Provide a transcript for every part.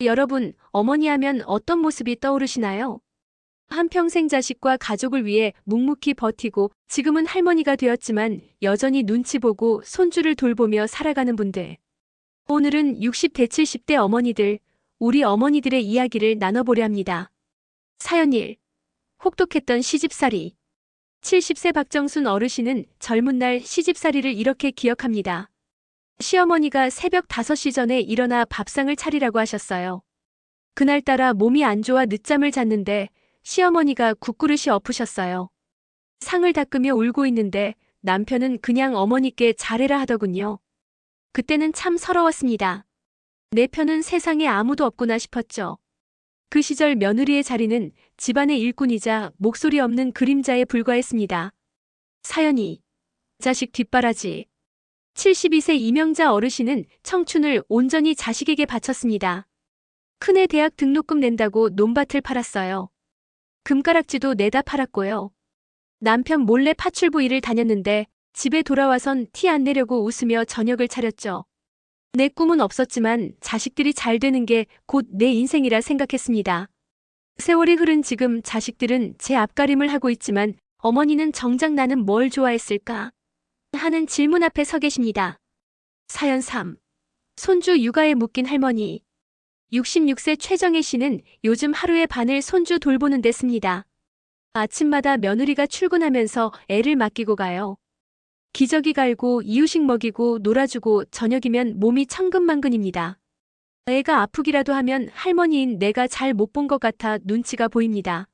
여러분, 어머니 하면 어떤 모습이 떠오르시나요? 한평생 자식과 가족을 위해 묵묵히 버티고 지금은 할머니가 되었지만 여전히 눈치 보고 손주를 돌보며 살아가는 분들. 오늘은 60대 70대 어머니들, 우리 어머니들의 이야기를 나눠보려 합니다. 사연 1. 혹독했던 시집살이. 70세 박정순 어르신은 젊은 날 시집살이를 이렇게 기억합니다. 시어머니가 새벽 5시 전에 일어나 밥상을 차리라고 하셨어요. 그날따라 몸이 안 좋아 늦잠을 잤는데 시어머니가 국그릇이 엎으셨어요. 상을 닦으며 울고 있는데 남편은 그냥 어머니께 잘해라 하더군요. 그때는 참 서러웠습니다. 내 편은 세상에 아무도 없구나 싶었죠. 그 시절 며느리의 자리는 집안의 일꾼이자 목소리 없는 그림자에 불과했습니다. 사연이 자식 뒷바라지 72세 이명자 어르신은 청춘을 온전히 자식에게 바쳤습니다. 큰애 대학 등록금 낸다고 논밭을 팔았어요. 금가락지도 내다 팔았고요. 남편 몰래 파출부 일을 다녔는데 집에 돌아와선 티 안 내려고 웃으며 저녁을 차렸죠. 내 꿈은 없었지만 자식들이 잘 되는 게 곧 내 인생이라 생각했습니다. 세월이 흐른 지금 자식들은 제 앞가림을 하고 있지만 어머니는 정작 나는 뭘 좋아했을까? 하는 질문 앞에 서 계십니다. 사연 3. 손주 육아에 묶인 할머니. 66세 최정혜 씨는 요즘 하루의 반을 손주 돌보는 데 씁니다. 아침마다 며느리가 출근하면서 애를 맡기고 가요. 기저귀 갈고 이유식 먹이고 놀아주고 저녁이면 몸이 천근만근입니다. 애가 아프기라도 하면 할머니인 내가 잘 못 본 것 같아 눈치가 보입니다.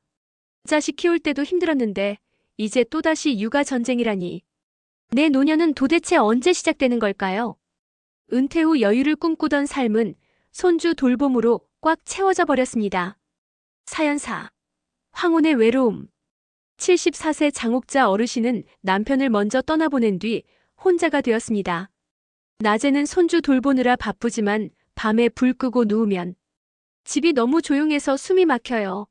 자식 키울 때도 힘들었는데 이제 또다시 육아 전쟁이라니. 내 노년은 도대체 언제 시작되는 걸까요? 은퇴 후 여유를 꿈꾸던 삶은 손주 돌봄으로 꽉 채워져 버렸습니다. 사연 4. 황혼의 외로움. 74세 장옥자 어르신은 남편을 먼저 떠나보낸 뒤 혼자가 되었습니다. 낮에는 손주 돌보느라 바쁘지만 밤에 불 끄고 누우면 집이 너무 조용해서 숨이 막혀요.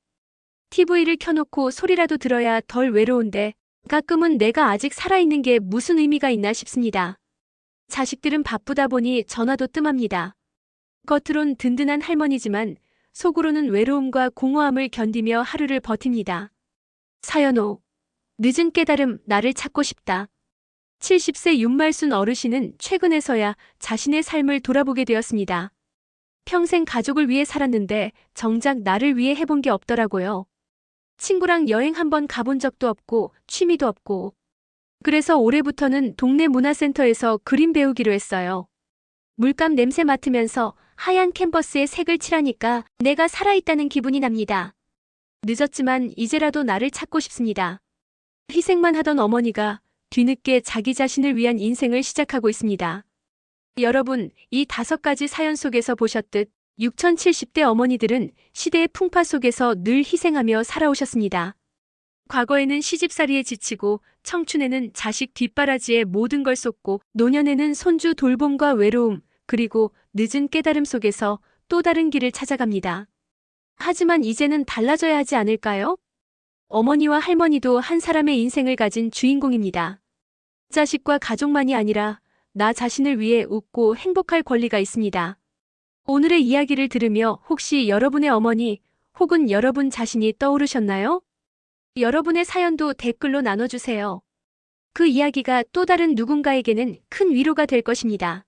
TV를 켜놓고 소리라도 들어야 덜 외로운데 가끔은 내가 아직 살아있는 게 무슨 의미가 있나 싶습니다. 자식들은 바쁘다 보니 전화도 뜸합니다. 겉으론 든든한 할머니지만 속으로는 외로움과 공허함을 견디며 하루를 버팁니다. 사연 5. 늦은 깨달음 나를 찾고 싶다. 70세 윤말순 어르신은 최근에서야 자신의 삶을 돌아보게 되었습니다. 평생 가족을 위해 살았는데 정작 나를 위해 해본 게 없더라고요. 친구랑 여행 한번 가본 적도 없고 취미도 없고. 그래서 올해부터는 동네 문화센터에서 그림 배우기로 했어요. 물감 냄새 맡으면서 하얀 캔버스에 색을 칠하니까 내가 살아있다는 기분이 납니다. 늦었지만 이제라도 나를 찾고 싶습니다. 희생만 하던 어머니가 뒤늦게 자기 자신을 위한 인생을 시작하고 있습니다. 여러분, 이 다섯 가지 사연 속에서 보셨듯 6070대 어머니들은 시대의 풍파 속에서 늘 희생하며 살아오셨습니다. 과거에는 시집살이에 지치고 청춘에는 자식 뒷바라지에 모든 걸 쏟고 노년에는 손주 돌봄과 외로움 그리고 늦은 깨달음 속에서 또 다른 길을 찾아갑니다. 하지만 이제는 달라져야 하지 않을까요? 어머니와 할머니도 한 사람의 인생을 가진 주인공입니다. 자식과 가족만이 아니라 나 자신을 위해 웃고 행복할 권리가 있습니다. 오늘의 이야기를 들으며 혹시 여러분의 어머니 혹은 여러분 자신이 떠오르셨나요? 여러분의 사연도 댓글로 나눠주세요. 그 이야기가 또 다른 누군가에게는 큰 위로가 될 것입니다.